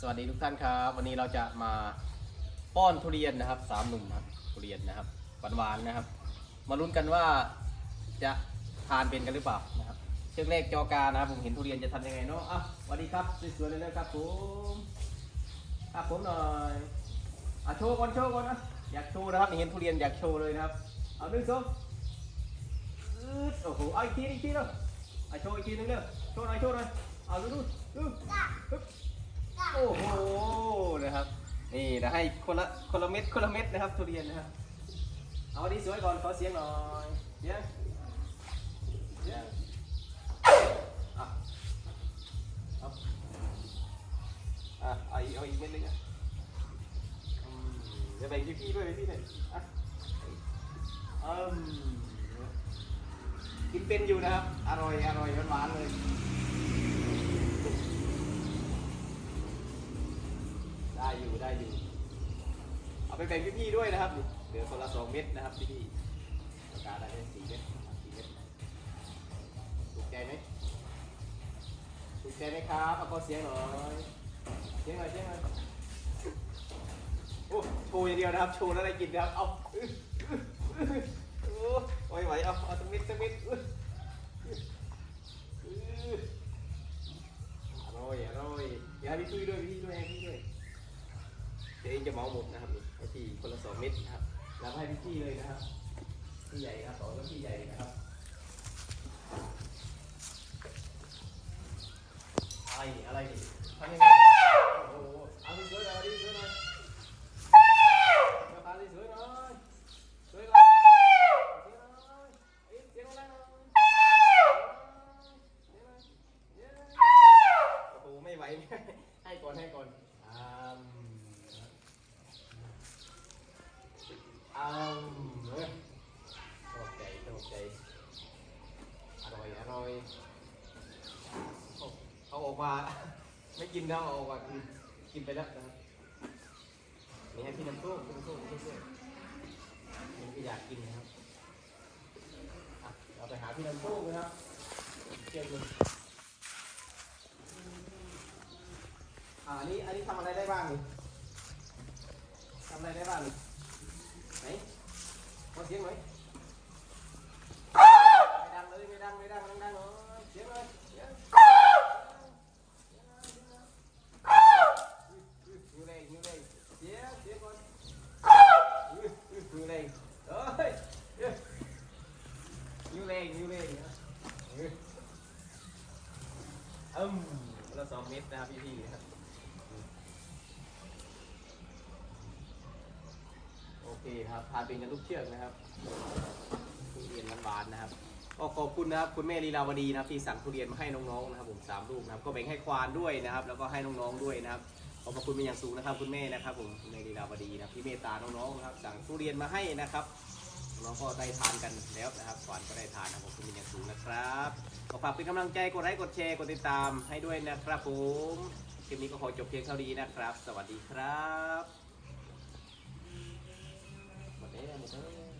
สวัสดีทุกท่านครับ วันนี้เราจะมาป้อนทุเรียนนะครับสามหนุ่มครับทุเรียนนะครับหวานๆนะครับ มาลุ้นกันว่าจะทานเป็นกันหรือเปล่านะครับเชือกแรกจอกานะครับผมเห็นทุเรียนจะทำยังไงเนาะอะสวัสดีครับสวยๆเลยนะครับผมครับผมหน่อยอะโชว์ก่อนโชว์ก่อนนะอยากโชว์นะครับเห็นทุเรียนอยากโชว์เลยนะครับเอาหนึ่งสองอืดโอ้โหเอาอีกทีอีกทีเนาะอะโชว์อีกทีนึงเด้อโชว์หน่อยโชว์หน่อยเอาดูดูดู โอ้โหนะครับ นี่นะให้คนละคนละเม็ดคนละเม็ดนะครับทุเรียนนะครับ เอาดีสวยก่อนขอเสียงหน่อยเสียงเสียงอะเอาอะเอาอีกเอาอีกเม็ดหนึงอะอืมเดี๋ยวแบ่งพี่ๆด้วยพี่หน่อยอะอืมกินเป็นอยู่นะครับ อร่อยอร่อยหวานๆเลย ได้อยู่ได้อยู่ เอาไปแบ่งพี่ๆด้วยนะครับเหลือคนละสองเม็ดนะครับพี่ๆประกาศได้สี่เม็ดสี่เม็ดถูกใจไหมถูกใจไหมครับเอาขอเสียงหน่อยเสียงหน่อยเสียงหน่อยโอ้โชว์อย่างเดียวนะครับโชว์แล้วได้กินนะครับเอาอื้ออื้ออื้อโอ้ยไหวเอาเอาสักเม็ดสักเม็ดอร่อยอร่อยอย่าให้พี่ด้วยพี่ด้วยพี่ด้วย ดี๋ยวเองจะเหมาหมดนะครับให้พี่คนละสองเม็ดนะครับแล้วให้พี่พี่เลยนะครับพี่ใหญ่นะครับสองแล้วพี่ใหญ่นะครับอะไรอะไรนี่ทำยังไง อ้าวเอ้ยชอบใจชอบใจอร่อยอร่อยเอาเอาออกมา ไม่กินแล้วเอาออกมากินกินไปแล้วนะครับนี่ให้พี่น้ำส้มพี่น้ำส้มพี่น้ำส้มมันก็อยากกินนะครับอะเราไปหาพี่น้ำส้มนะครับเชื่อคุณอ่าอันนี้อันนี้ทำอะไรได้บ้างนี่ทำอะไรได้บ้างนี่ ไหนขอเสียงหน่อยไม่ดังเลยไม่ดังไม่ดังดังดังหน่อยเสียงหน่อย เสียงหิวแรงหิวแรงเสียงเสียงก่อนหิวแรงเฮ้ยหิวแรงหิวแรงอืมละสองเม็ดนะครับพาเป็นกันทุกเชือกนะครับทุเรียนหวานๆนะครับก็ขอบคุณนะครับคุณแม่ลีลาวดีนะครับที่สั่งทุเรียนมาให้น้องๆนะครับผมสามลูกนะครับก็แบ่งให้ควานด้วยนะครับ แล้วก็ให้น้องๆด้วยนะครับขอบพระคุณเป็นอย่างสูงนะครับ คุณแม่นะครับผมคุณแม่ลีลาวดีนะครับที่เมตตาน้องๆนะครับ สั่งทุเรียนมาให้นะครับน้องก็ได้ทานกันแล้วนะครับควานก็ได้ทานนะครับขอบคุณเป็นอย่างสูงนะครับขอฝากเป็นกำลังใจกดไลค์กดแชร์กดติดตามให้ด้วยนะครับผมคลิปนี้ก็ขอจบเพียงเท่านี้นะครับ สวัสดีครับ Kaya, masarap.